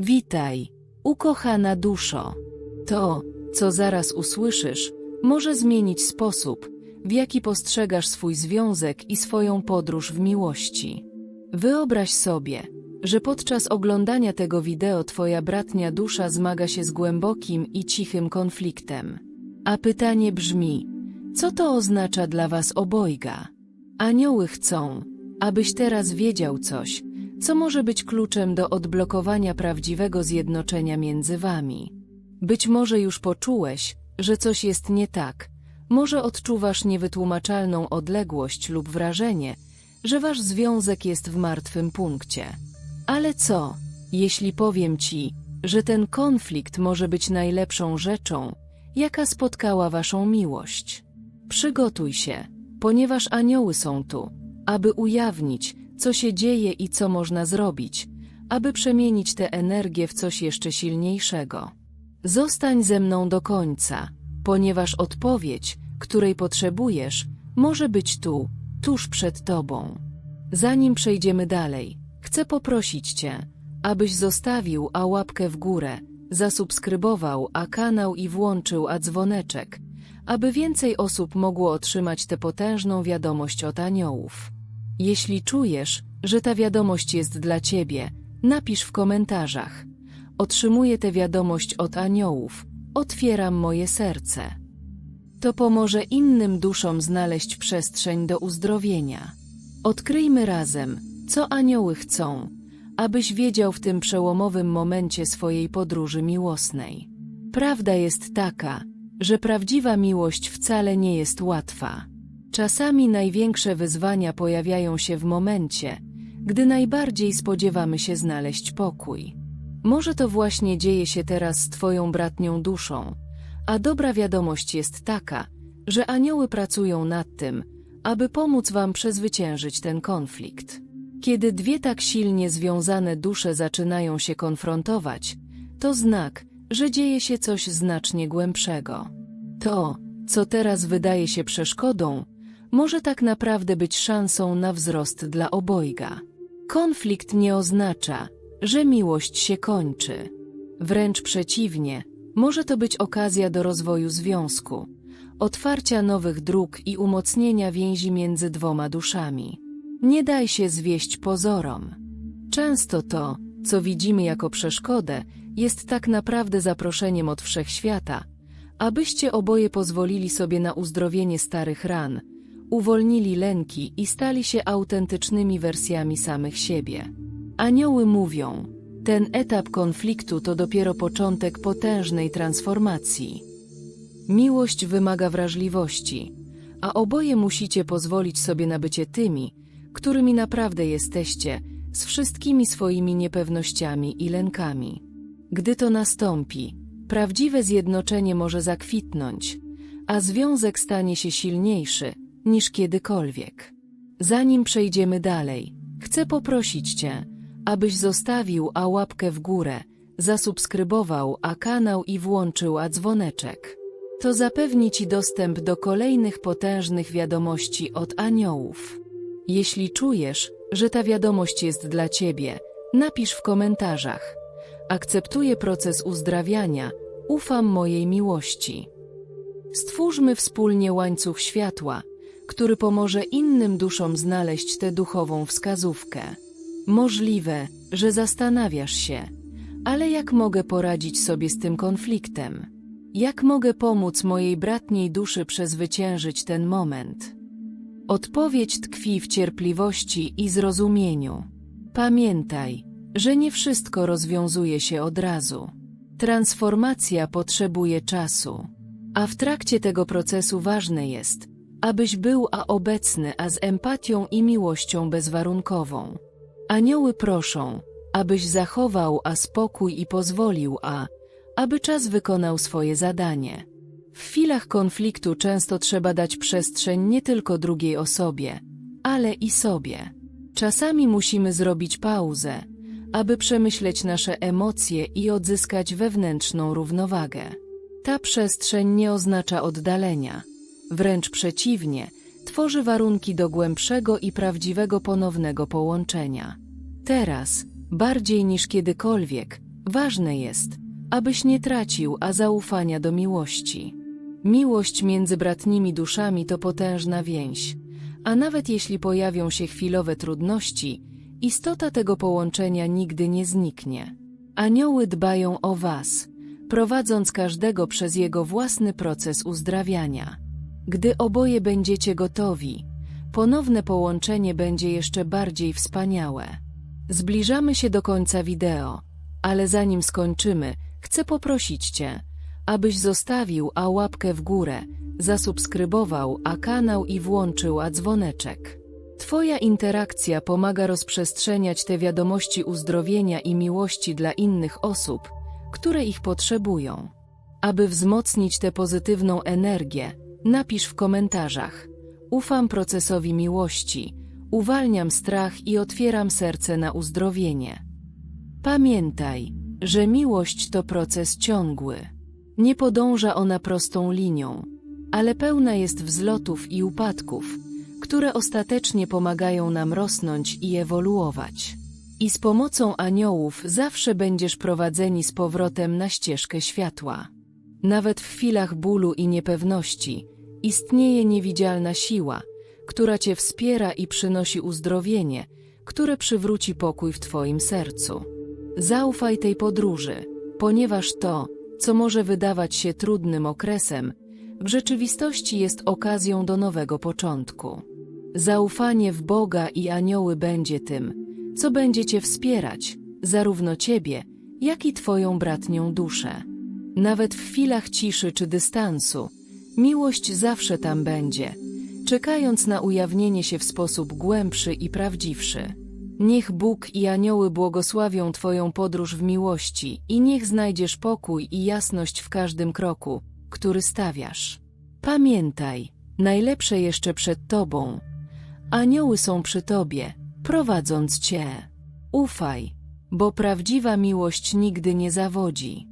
Witaj, ukochana duszo. To, co zaraz usłyszysz, może zmienić sposób, w jaki postrzegasz swój związek i swoją podróż w miłości. Wyobraź sobie, że podczas oglądania tego wideo twoja bratnia dusza zmaga się z głębokim i cichym konfliktem. A pytanie brzmi, co to oznacza dla was obojga? Anioły chcą, abyś teraz wiedział coś, co może być kluczem do odblokowania prawdziwego zjednoczenia między wami. Być może już poczułeś, że coś jest nie tak, może odczuwasz niewytłumaczalną odległość lub wrażenie, że wasz związek jest w martwym punkcie. Ale co, jeśli powiem ci, że ten konflikt może być najlepszą rzeczą, jaka spotkała waszą miłość? Przygotuj się, ponieważ anioły są tu, aby ujawnić, co się dzieje i co można zrobić, aby przemienić tę energię w coś jeszcze silniejszego. Zostań ze mną do końca, ponieważ odpowiedź, której potrzebujesz, może być tu, tuż przed tobą. Zanim przejdziemy dalej, chcę poprosić cię, abyś zostawił a łapkę w górę, zasubskrybował a kanał i włączył a dzwoneczek, aby więcej osób mogło otrzymać tę potężną wiadomość od aniołów. Jeśli czujesz, że ta wiadomość jest dla ciebie, napisz w komentarzach. Otrzymuję tę wiadomość od aniołów, otwieram moje serce. To pomoże innym duszom znaleźć przestrzeń do uzdrowienia. Odkryjmy razem, co anioły chcą, abyś wiedział w tym przełomowym momencie swojej podróży miłosnej. Prawda jest taka, że prawdziwa miłość wcale nie jest łatwa. Czasami największe wyzwania pojawiają się w momencie, gdy najbardziej spodziewamy się znaleźć pokój. Może to właśnie dzieje się teraz z Twoją bratnią duszą, a dobra wiadomość jest taka, że anioły pracują nad tym, aby pomóc Wam przezwyciężyć ten konflikt. Kiedy dwie tak silnie związane dusze zaczynają się konfrontować, to znak, że dzieje się coś znacznie głębszego. To, co teraz wydaje się przeszkodą, może tak naprawdę być szansą na wzrost dla obojga. Konflikt nie oznacza, że miłość się kończy. Wręcz przeciwnie, może to być okazja do rozwoju związku, otwarcia nowych dróg i umocnienia więzi między dwoma duszami. Nie daj się zwieść pozorom. Często to, co widzimy jako przeszkodę, jest tak naprawdę zaproszeniem od wszechświata, abyście oboje pozwolili sobie na uzdrowienie starych ran, uwolnili lęki i stali się autentycznymi wersjami samych siebie. Anioły mówią, ten etap konfliktu to dopiero początek potężnej transformacji. Miłość wymaga wrażliwości, a oboje musicie pozwolić sobie na bycie tymi, którymi naprawdę jesteście, z wszystkimi swoimi niepewnościami i lękami. Gdy to nastąpi, prawdziwe zjednoczenie może zakwitnąć, a związek stanie się silniejszy niż kiedykolwiek. Zanim przejdziemy dalej, chcę poprosić Cię, abyś zostawił a łapkę w górę, zasubskrybował a kanał i włączył a dzwoneczek. To zapewni Ci dostęp do kolejnych potężnych wiadomości od aniołów. Jeśli czujesz, że ta wiadomość jest dla Ciebie, napisz w komentarzach. Akceptuję proces uzdrawiania, ufam mojej miłości. Stwórzmy wspólnie łańcuch światła, który pomoże innym duszom znaleźć tę duchową wskazówkę. Możliwe, że zastanawiasz się, ale jak mogę poradzić sobie z tym konfliktem? Jak mogę pomóc mojej bratniej duszy przezwyciężyć ten moment? Odpowiedź tkwi w cierpliwości i zrozumieniu. Pamiętaj, że nie wszystko rozwiązuje się od razu. Transformacja potrzebuje czasu, a w trakcie tego procesu ważne jest, abyś był a obecny, a z empatią i miłością bezwarunkową. Anioły proszą, abyś zachował a spokój i pozwolił a, aby czas wykonał swoje zadanie. W chwilach konfliktu często trzeba dać przestrzeń nie tylko drugiej osobie, ale i sobie. Czasami musimy zrobić pauzę, aby przemyśleć nasze emocje i odzyskać wewnętrzną równowagę. Ta przestrzeń nie oznacza oddalenia, wręcz przeciwnie, tworzy warunki do głębszego i prawdziwego ponownego połączenia. Teraz, bardziej niż kiedykolwiek, Ważne jest, abyś nie tracił a zaufania do miłości. Miłość między bratnimi duszami to potężna więź, a nawet jeśli pojawią się chwilowe trudności, istota tego połączenia nigdy nie zniknie. Anioły dbają o was, prowadząc każdego przez jego własny proces uzdrawiania. Gdy oboje będziecie gotowi, ponowne połączenie będzie jeszcze bardziej wspaniałe. Zbliżamy się do końca wideo, ale zanim skończymy, chcę poprosić Cię, abyś zostawił a łapkę w górę, zasubskrybował a kanał i włączył a dzwoneczek. Twoja interakcja pomaga rozprzestrzeniać te wiadomości uzdrowienia i miłości dla innych osób, które ich potrzebują. Aby wzmocnić tę pozytywną energię, napisz w komentarzach: Ufam procesowi miłości, uwalniam strach i otwieram serce na uzdrowienie. Pamiętaj, że miłość to proces ciągły. Nie podąża ona prostą linią, ale pełna jest wzlotów i upadków, które ostatecznie pomagają nam rosnąć i ewoluować. I z pomocą aniołów zawsze będziesz prowadzeni z powrotem na ścieżkę światła. Nawet w chwilach bólu i niepewności istnieje niewidzialna siła, która cię wspiera i przynosi uzdrowienie, które przywróci pokój w twoim sercu. Zaufaj tej podróży, ponieważ to, co może wydawać się trudnym okresem, w rzeczywistości jest okazją do nowego początku. Zaufanie w Boga i anioły będzie tym, co będzie cię wspierać, zarówno ciebie, jak i twoją bratnią duszę. Nawet w chwilach ciszy czy dystansu, miłość zawsze tam będzie, czekając na ujawnienie się w sposób głębszy i prawdziwszy. Niech Bóg i anioły błogosławią Twoją podróż w miłości i niech znajdziesz pokój i jasność w każdym kroku, który stawiasz. Pamiętaj, najlepsze jeszcze przed Tobą. Anioły są przy Tobie, prowadząc Cię. Ufaj, bo prawdziwa miłość nigdy nie zawodzi.